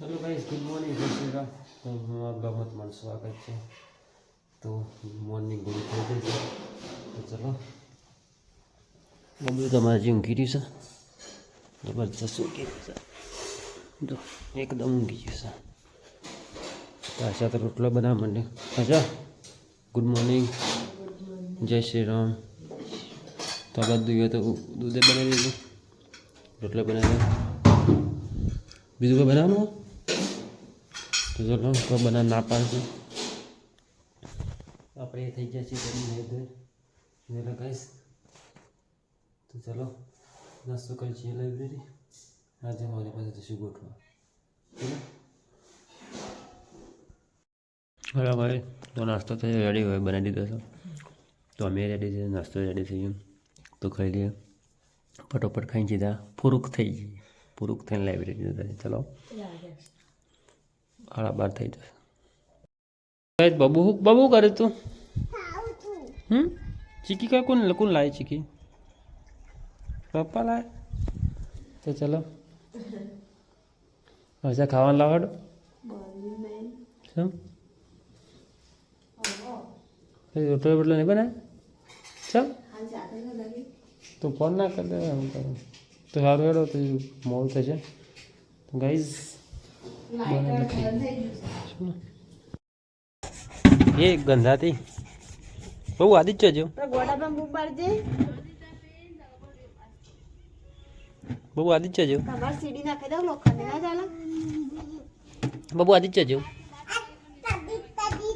Hello guys good morning જય તો હું આ ગમત તમારું સ્વાગત છે. તો મોર્નિંગ ગુડ થઈ ગઈ છે. તો ચલો. બબલું તમારે જે ઊંઘી રહ્યું છે? જબરજસ્ત ઊંઘી રહ્યું છે. જો, એકદમ ઊંઘી ગયું છે. તો આશા તો રોટલો બનાવવા માંડે. અચ્છા ગુડ મોર્નિંગ જય શ્રી રામ. તો આ બધું તો દૂધે બનાવી દીધું રોટલો બનાવી દીધો બીજું કોઈ બનાવવાનું ચલો કોઈ બનાવ ના પાડશે આપણે એ થઈ ગયા છીએ કરી નહીં ધોઈ ને લગાવીશ તો ચલો નાસ્તો કરી છીએ લાઇબ્રેરી આજે મારી પાસે જશું ગોઠવા. બરાબર? તો નાસ્તો થઈ રેડી હોય બનાવી દીધો છો. તો અમે રેડી છીએ નાસ્તો રેડી થઈ ગયો. તો ખાઈ લઈએ. ફટોફટ ખાઈ સીધા પૂરુક થઈ જઈએ. પૂરુક થઈને લાઇબ્રેરી જતા ચલો. સાડા બાર થઈ જશે. બબુ બબુ કરે તું? હમ? ચીકી કા કોણ કોણ લાય ચીકી. પપ્પા લાય. તો ચલો. હશે ખાવાનું લાવડ. શું? રોટલો બોટલો નહીં બને ચાલ તું ફોન ના કરી દે એમ કરું. તો સારું હેડો, તો મોડું થશે. ગાઈઝ એ ગંધાતી. બહુ આદિત્ય જો ગોડામાં બૂમ બહુ આદિત્ય જો બબુ આદિત્ય જો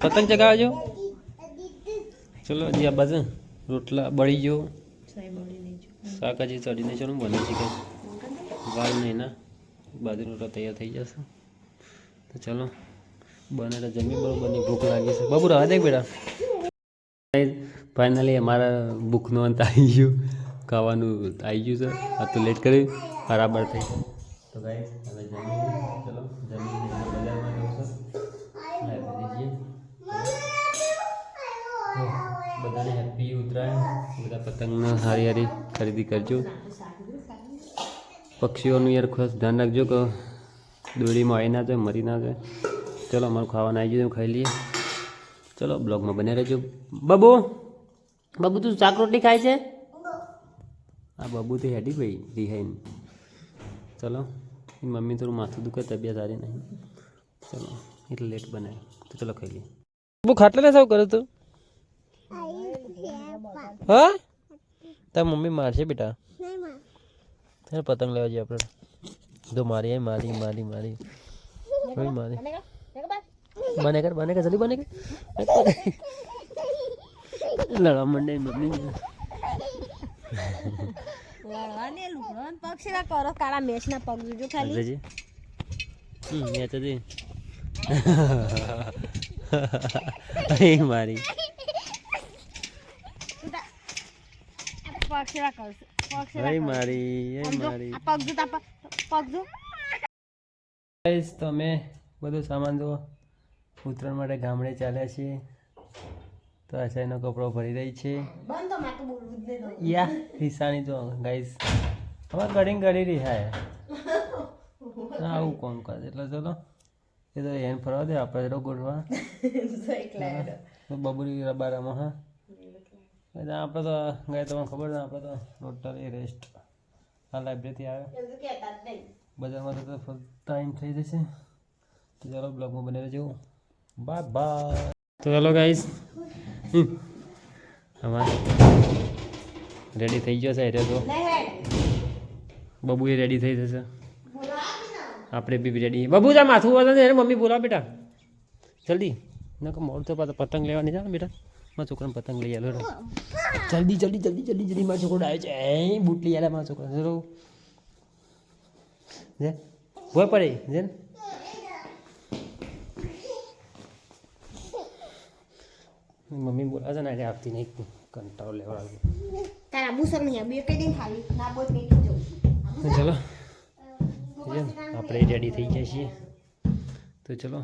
પતંગ ચગાવજો. ચલો જી આ બાજુ રોટલા બળી ગયો. શાકભાજી ચડીને ચાલો બને છે કે. વાલ નહીં ના. બાજુ રોટલા તૈયાર થઈ જશે. તો ચલો બને તો જમી બરોબરની ભૂખ લાગી છે. બાબુ રહા દે બેટા. ફાઇનલી અમારા ભૂખનો અંત આવી ગયો. ખાવાનું આવી ગયું છે. આ તો લેટ કર્યું બરાબર થઈ. તો ગાઈસ હવે જમી. ચલો જમીને બજારમાં જવું છે. બધાને હેપી ઉત્તરાયણ. બધા પતંગને સારી સારી ખરીદી કરજો. પક્ષીઓનું યાર ખાસ ધ્યાન રાખજો કે દોરીમાં આવી ના જાય મરી ના જાય. ચલો અમારું ખાવાનું આવી ગયું ખાઈ લઈએ. ચલો બ્લોગમાં બને રહેજો. બાબુ બાબુ તું શાક રોટલી ખાય છે? આ બાબુ તો હેડી ભાઈ રિહાઈન. ચલો મમ્મી થોડું માથું દુખે તબિયત સારી નહીં. ચલો એટલે લેટ બનાવે. તો ચલો ખાઈ લઈએ. બબુ ખાટલે સાવ કરો તું. હા? તાર મમ્મી મારશે બેટા? પતંગ લેવા જઈએ આપણે. તો मारी है મારી મારી મારી मारी। मारी બને કર બને કર જલ્દી બને કર લડવા માંડે મમ્મી લડવાને કરો કાળા મેચ પગ જોજો ખાલી હમ એ મારી કરશે મારી એ મારી પગ પગ ગાઈસ તો અમે બધું સામાન જો ઉત્તરાયણ માટે ગામડે ચાલ્યા છીએ. તો આશાઈનો કપડો ભરી રહી છે. બંધ તો માથું બોલવું જ નહીં યા હિસાની જો ગાઈસ હવે ગળી કરી રહી હે. આવું કોણ કરે? એટલે ચલો. એ તો એને ફરવા દે આપણે તો ગોઠવા. બબુરી રબારામાં હા. એટલે. આપણે તો ગાય તમને ખબર છે આપણે તો ટોટલી રેસ્ટ આ લાઇબ્રેરીથી આવે. બજારમાં તો ટાઈમ થઈ જશે. તો ચાલો બ્લોગમાં બને રહેજો. બાય બાય તો ચાલો ગાઈસ અમારે રેડી થઈ ગયો છે એટલે તો બબુ એ રેડી થઈ જશે. આપણે બી રેડી બબુ જા માથું વધે મમ્મી બોલાવ બેટા. જલ્દી. નકર મોડું તો પતંગ લેવાની છે ને બેટા. મારા છોકરાને પતંગ લઈ આવ્યો જલ્દી જલ્દી જલ્દી જલ્દી જલ્દી મારો છોકરો આવે છે. એ બૂટ લઈ આવ્યા મારા છોકરા ચલો જે ભોય પડે. જે મમ્મી બોલા છે ને આજે આપતી નહીં. કંટાળો લેવડાવું તારા બુસર નહીં બે કઈ ખાલી. ના બોલ કઈ ચલો. આપણે રેડી થઈ ગયા છીએ. તો ચલો.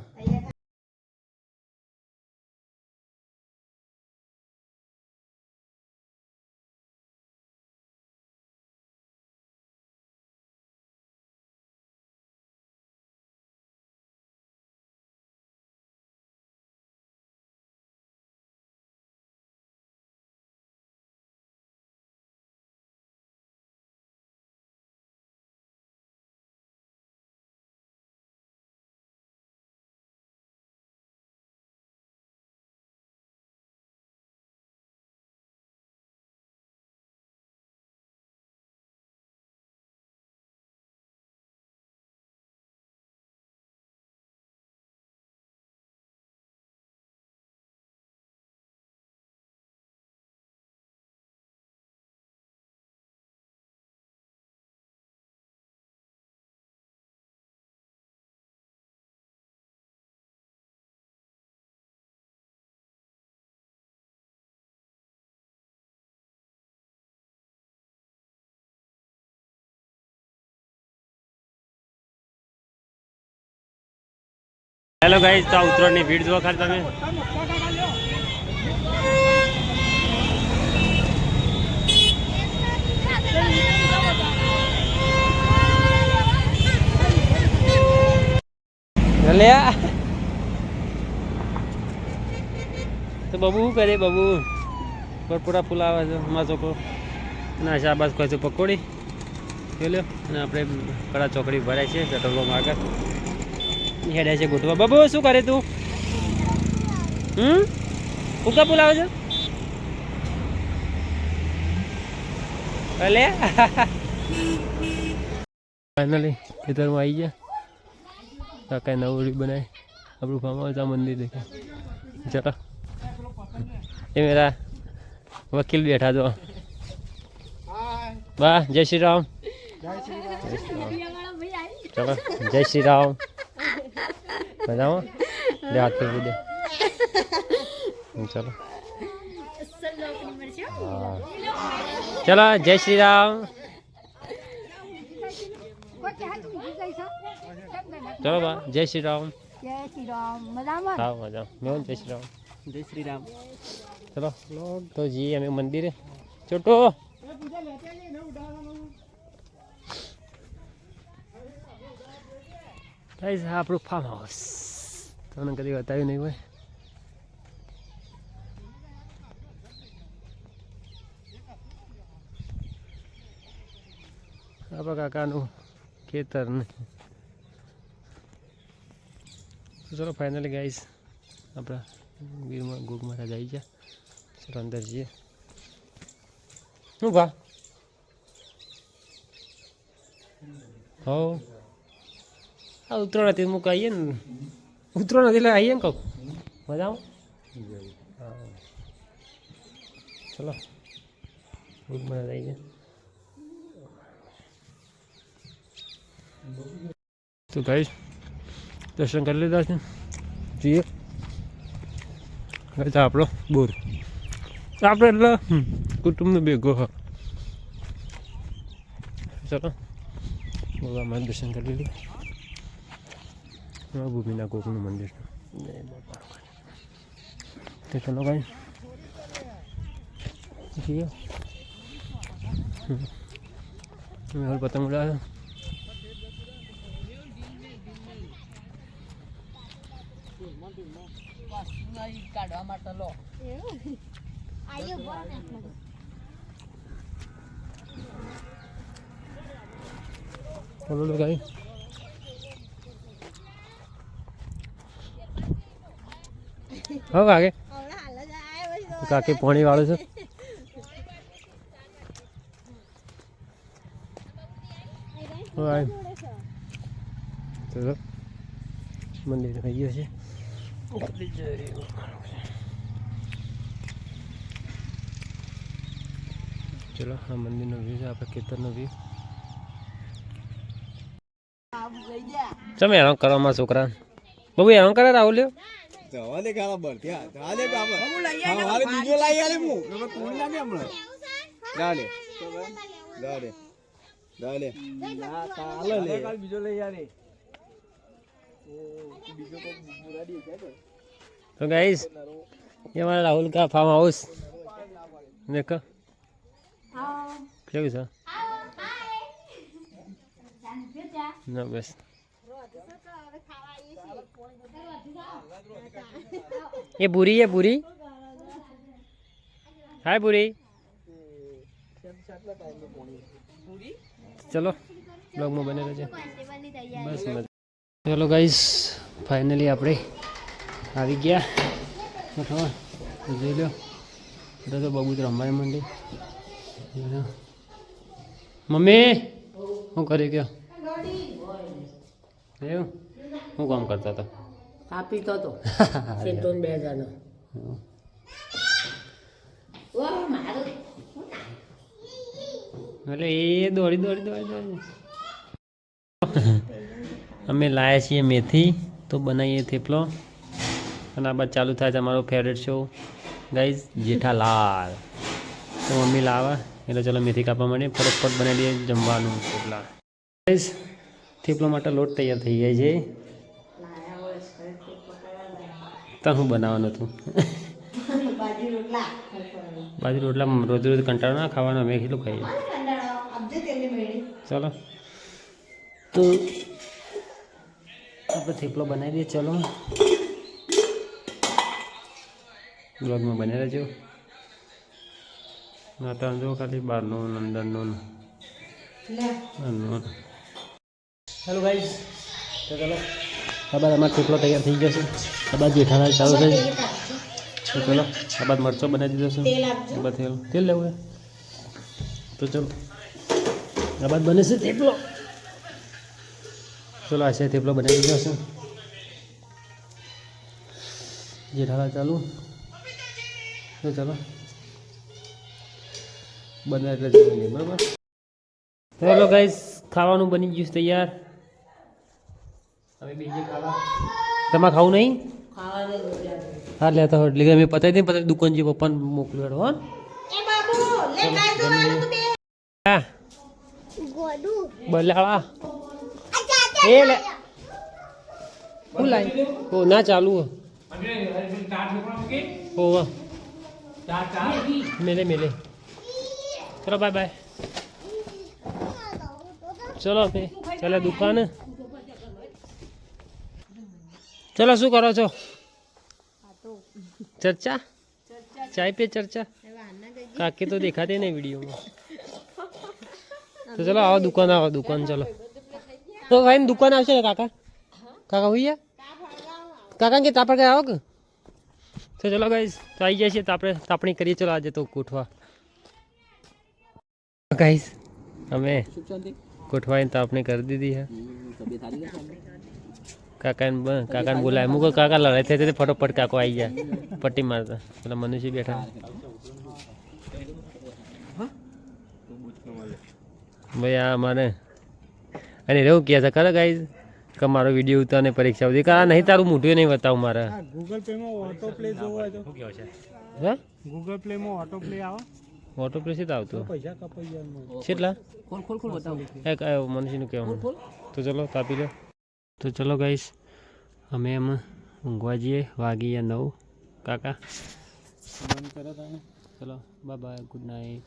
હેલો ગાઈઝ તો ઉત્તરાયણની ભીડ જોવા ખાલી તમે? તો બબુ શું કરે બબુ? પૂરા ફૂલ આવે છે, અમારા છોકરો. ના શાબાસ કહે છે પકોડી. જોઈ લો અને આપણે કડા ચોકડી ભરાય છે, પેટ્રોલ પંપ આગળ. હેડે છે ગોઠવા. બાબુ શું કરે તું? હમ? ફૂકા બોલાવો છો? ભલે ફાઇનલી ખેતરમાં આવી ગયા. કાંઈ નવડી બનાવી. આપણું ફાર્મ હાઉસ આ મંદિર દેખે ચલો. એ મેરા વકીલ બેઠા તો વાહ જય શ્રી રામ. ચલો જય શ્રી રામ. મજામાં લે હાથ ફેરવી દે. ચલો. ચલો જય શ્રી રામ. ચલો બા જય શ્રી રામ. જય શ્રી રામ મજામાં. હા મજા મેં જય શ્રી રામ. જય શ્રી રામ. ચલો તો જી અમે મંદિરે. છોટો. ગાઈઝ આ આપણું ફાર્મ હાઉસ તમને કદી બતાવ્યું નહીં હોય આપણા કાકાનું ખેતર તો ચલો ફાઇનલી ગાઈઝ આપણા ગીરમાં ગુગમારા જઈ ગયા ચલો અંદર જઈએ શું ભા હો આ ઉત્તરાયણથી હતી આવીએ ને ઉત્તરાયણ એટલે આવીએ ને કહું મજામાં ચલો મજા જઈ ગયા તો ગાઈઝ દર્શન કરી લીધા છે જઈએ ગાઈઝ આ આપણો બોર આપણે એટલે કુટુંબનો ભેગો હા ચલો ભગવાન દર્શન કરી લીધું ભૂમિના કોકનું મંદિર તો ચલો ભાઈ જઈએ હવે પતંગ ઉડાવ્યો કાઢવા માટે લો ચલો ભાઈ હાલ છે કાકી પાણી વાળું છું. ચલો. મંદિર થઈ ગયો છે. ચલો આ મંદિરનો વ્યૂ છે આપણે ખેતરનો વ્યૂ તમે હેરાન કરો છોકરા બહુ હેરાન કરે રાહુલ લ્યો જવા દે ખાલા બર ત્યાં જવા દે બાપા હા હાલે બીજો લઈ આલે હું હવે કોણ લાગે હમણાં જા લે જા લે જા લે ના કાલે લે કાલ બીજો લઈ આલે બીજો તો પૂરા દી છે તો ગાઈસ ये हमारा राहुल का फार्म हाउस देखो કેવું છે ના બસ ये बुरी है बुरी हाय बुरी ચલો બ્લોગમાં બને રહેજો બસ મજા ચલો ગાઈસ ફાઇનલી આપણે આવી ગયા બરાબર જોઈ લો એટલે તો બબૂત રમવાય માંડી જોઈ લો. મમ્મી શું કરી ગયો એવું શું કામ કરતા હતા? કાપી તો ચેતન બે જણો એટલે એ દોડી દોડી દોડી દોડી. અમે લાયા છીએ મેથી તો બનાવીએ થેપલો. અને આ બાદ ચાલુ થાય છે અમારો ફેવરેટ શો ગાઈઝ જેઠાલાલ. તો મમ્મી લાવે. એટલે ચલો મેથી કાપવા માટે ફટોફટ બનાવી દઈએ જમવાનું. થેપલા ગાઈઝ થેપલા માટે લોટ તૈયાર થઈ જાય છે. તને શું બનાવવાનું હતું બાજુ રોટલા રોજ રોજ કંટાળો ના ખાવાનો અમે કેટલું ખાઈએ? ચલો. તો આપણે થેપલો બનાવી દઈએ ચલો. બ્લોગમાં બની રહેજો. ના તો જો ખાલી બહારનું અંદરનું હેલો ગાઈઝ તો ચલો. બાદ અમારો થેપલો તૈયાર થઈ ગયો છે. આબાદ જેઠાલાલ ચાલુ થઈ તો ચલો આ બાદ મરચો બનાવી દીધો છે. આપજો. તેલ. તેલ લેવું તો ચલો. આ બાદ બને છે થેપલો. ચલો આ છે થેપલો બનાવી દીધો છે. જેઠાલાલ ચાલુ. તો ચલો. બને એટલે બરાબર? ચલો ગાઈસ ખાવાનું બની ગયું છે તૈયાર. હવે બીજે ખાવા તમારે ખાવું નહીં હા લેતા હોય એટલે અમે પતાવી દઈએ પતાવી દુકાન જે પપ્પાને મોકલ્યો હેડો, હો બલાળા એ લે હું લાઈ ઓ ના ચાલુ ઓ વાહ મેલે મેલે ચલો બાય બાય ચલો બે ચાલે દુકાન ચલો શું કરો છો? ચર્ચા? ચાય પે ચર્ચા? કાકી તો દેખાતી નહીં વિડીયોમાં. તો ચલો આવો દુકાન આવો દુકાન ચલો. તો ભાઈ દુકાન આવશે ને કાકા? કાકા હોઈએ? કાકા કે તાપડ કઈ આવો કે? તો ચલો ગાઈસ તો આવી જાય છે તો આપણે તાપણી કરીએ. ચલો આજે તો કોઠવા ગાઈસ અમે કોઠવાઈને તાપણી કરી દીધી છે કાકાને કાકાને બોલાય. મુકો કાકા લડાઈ થઈ હતી ફટોફટ કાકો આવી ગયા. પટ્ટી મારતા. પેલા મનુષ્ય બેઠા. ભાઈ આ અમારે અને એવું કહે છે ખરે ગાઈઝ કે મારો વીડિયો ઉતારને પરીક્ષા સુધી કા નહીં તારું મોઢું નહીં બતાવું મારે. ગૂગલ પે માં ઓટો પ્લે જોવા તો. શું કહે છે? હે? ગૂગલ પ્લે માં ઓટો પ્લે આવે. ઓટો પ્લે સીધા આવતું. પૈસા કપાઈ જાય કેટલા? એક આવ્યો મનુષ્યનું કહેવાનું. તો ચલો તાપી લો. તો ચલો ગાઈસ અમે એમ ઊંઘવા જઈએ, વાગીએ નવ. કાકા? બંધ કરો તમે. ચલો બાય ગુડ નાઇટ